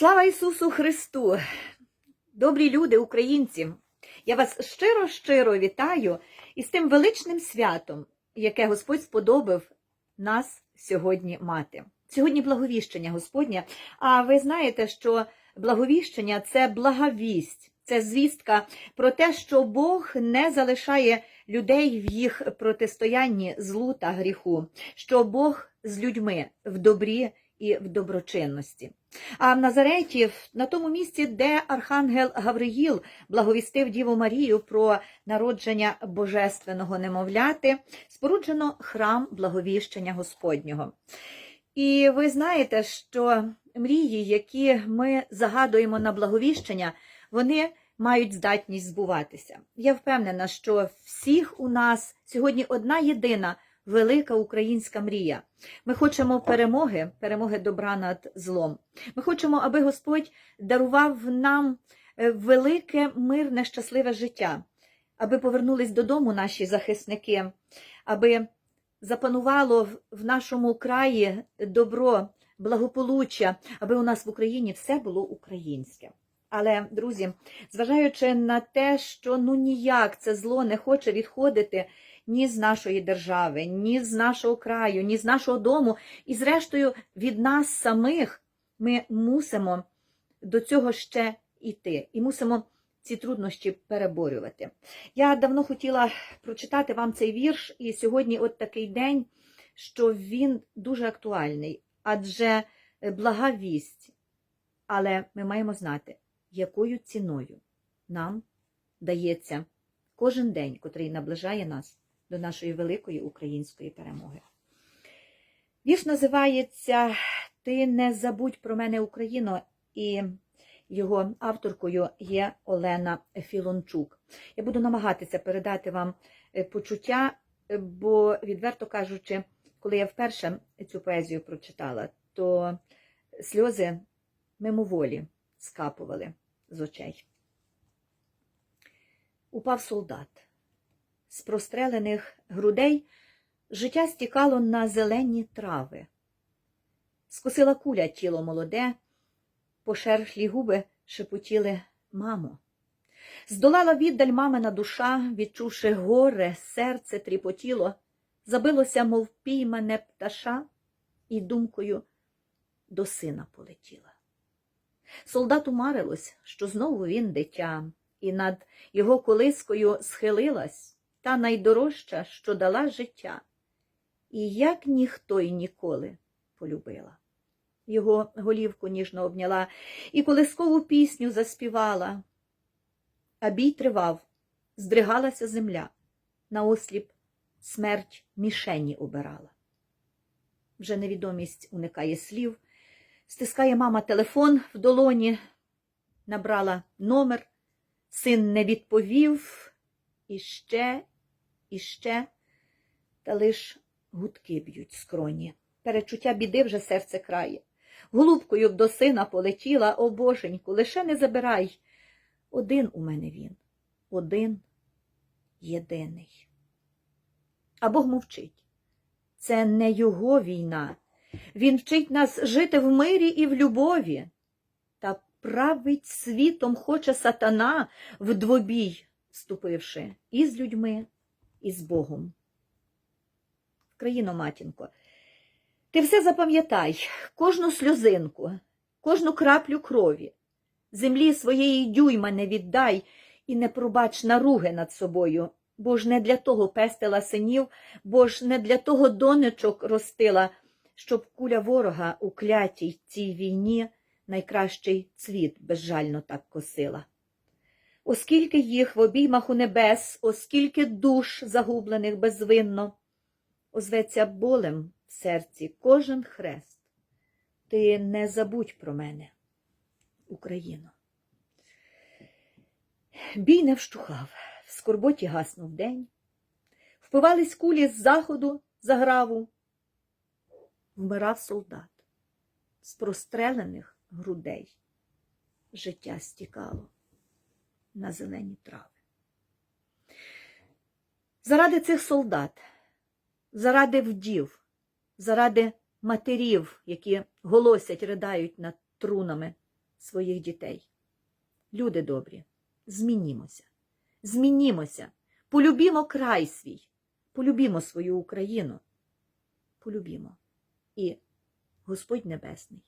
Слава Ісусу Христу! Добрі люди, українці! Я вас щиро-щиро вітаю із тим величним святом, яке Господь сподобав нас сьогодні мати. Сьогодні благовіщення Господнє. А ви знаєте, що благовіщення це благовість, це звістка про те, що Бог не залишає людей в їх протистоянні злу та гріху, що Бог з людьми в добрі і в доброчинності. А в Назареті, на тому місці, де архангел Гавриїл благовістив Діву Марію про народження божественного немовляти, споруджено храм благовіщення Господнього. І ви знаєте, що мрії, які ми загадуємо на благовіщення, вони мають здатність збуватися. Я впевнена, що всіх у нас сьогодні одна єдина велика українська мрія. Ми хочемо перемоги, перемоги добра над злом. Ми хочемо, аби Господь дарував нам е, велике, мирне, щасливе життя, аби повернулись додому наші захисники, аби запанувало в- в нашому краї добро, благополуччя, аби у нас в Україні все було українське. Але, друзі, зважаючи на те, що ну ніяк це зло не хоче відходити ні з нашої держави, ні з нашого краю, ні з нашого дому, і, зрештою, від нас самих ми мусимо до цього ще йти і мусимо ці труднощі переборювати. Я давно хотіла прочитати вам цей вірш, і сьогодні от такий день, що він дуже актуальний, адже е, блага вість. Але ми маємо знати, якою ціною нам дається кожен день, котрий наближає нас до нашої великої української перемоги. Вірш називається Ти не забудь про мене, Україно, і його авторкою є Олена Філончук. Я буду намагатися передати вам е, почуття, е, бо, відверто кажучи, коли я вперше цю поезію прочитала, то сльози мимоволі скапували з очей. Упав солдат. З прострелених грудей життя стікало на зелені трави. Скосила куля тіло молоде, пошерхлі губи шепотіли мамо. Здолала віддаль мамина душа, відчувши горе, серце тріпотіло, забилося, мов піймане пташа, і думкою до сина полетіла. Солдату марилось, що знову він дитя, і над його колискою схилилась та найдорожча, що дала життя, і як ніхто й ніколи полюбила. Його голівку ніжно обняла і колискову пісню заспівала. А бій тривав, здригалася земля, наосліп смерть мішені обирала. Вже невідомість уникає слів, стискає мама телефон в долоні, набрала номер, син не відповів, і ще, і ще, та лиш гудки б'ють скроні. Перечуття біди вже серце крає. Голубкою б до сина полетіла, о боженьку, лише не забирай. Один у мене він, один єдиний. А Бог мовчить. Це не його війна. Він вчить нас жити в мирі і в любові. Та править світом хоче сатана в двобій, вступивши і з людьми, і з Богом. Країно, матінко, ти все запам'ятай, кожну сльозинку, кожну краплю крові, землі своєї дюйма не віддай і не пробач наруги над собою, бо ж не для того пестила синів, бо ж не для того донечок ростила, щоб куля ворога у клятій цій війні найкращий цвіт безжально так косила. Оскільки їх в обіймах у небес, оскільки душ загублених безвинно, озветься болем в серці кожен хрест. Ти не забудь про мене, Україно. Бій не вщухав, в скорботі гаснув день, впивались кулі з заходу заграву, вмирав солдат з прострелених грудей. Життя стікало на зелені трави. Заради цих солдат, заради вдів, заради матерів, які голосять, ридають над трунами, своїх дітей. Люди добрі, змінімося, змінімося, полюбімо край свій, полюбімо свою Україну, полюбімо. І Господь Небесний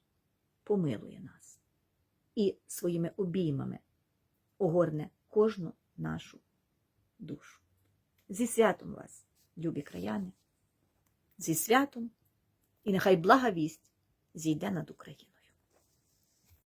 помилує нас і своїми обіймами огорне кожну нашу душу. Зі святом вас, любі краяни, зі святом, і нехай блага вість зійде над Україною.